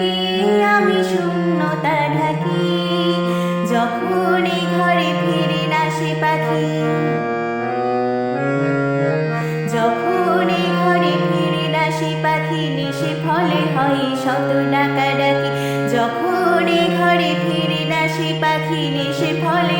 গিয়ে আমি শূন্যতা ঢাকি। যখন ঘরে ফিরে না সে পাখি নিশে ফলে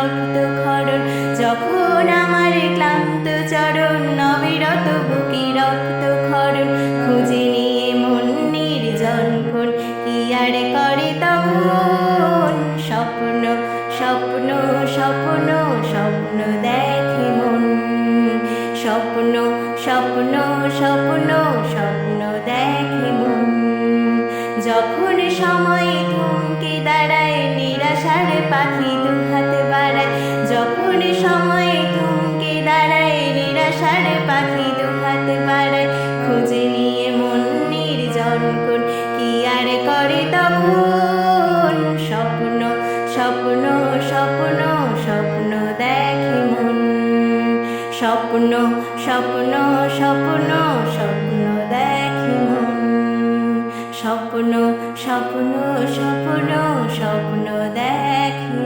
রক্ত খরণ, যখন আমার ক্লান্ত চরণ, অবিরত বুকে রক্ত খরণ, খুঁজে নিয়ে মন নির্জন কোন কি আর করে তখন? স্বপ্ন স্বপ্ন স্বপ্ন স্বপ্ন দেখে মন। স্বপ্ন স্বপ্ন স্বপ্ন স্বপ্ন দেখে মন। যখন সময় থমকে দাঁড়ায় নিরাশার পাখি স্বপ্ন স্বপ্ন স্বপ্ন স্বপ্ন দেখি স্বপ্ন স্বপ্ন স্বপ্ন স্বপ্ন দেখি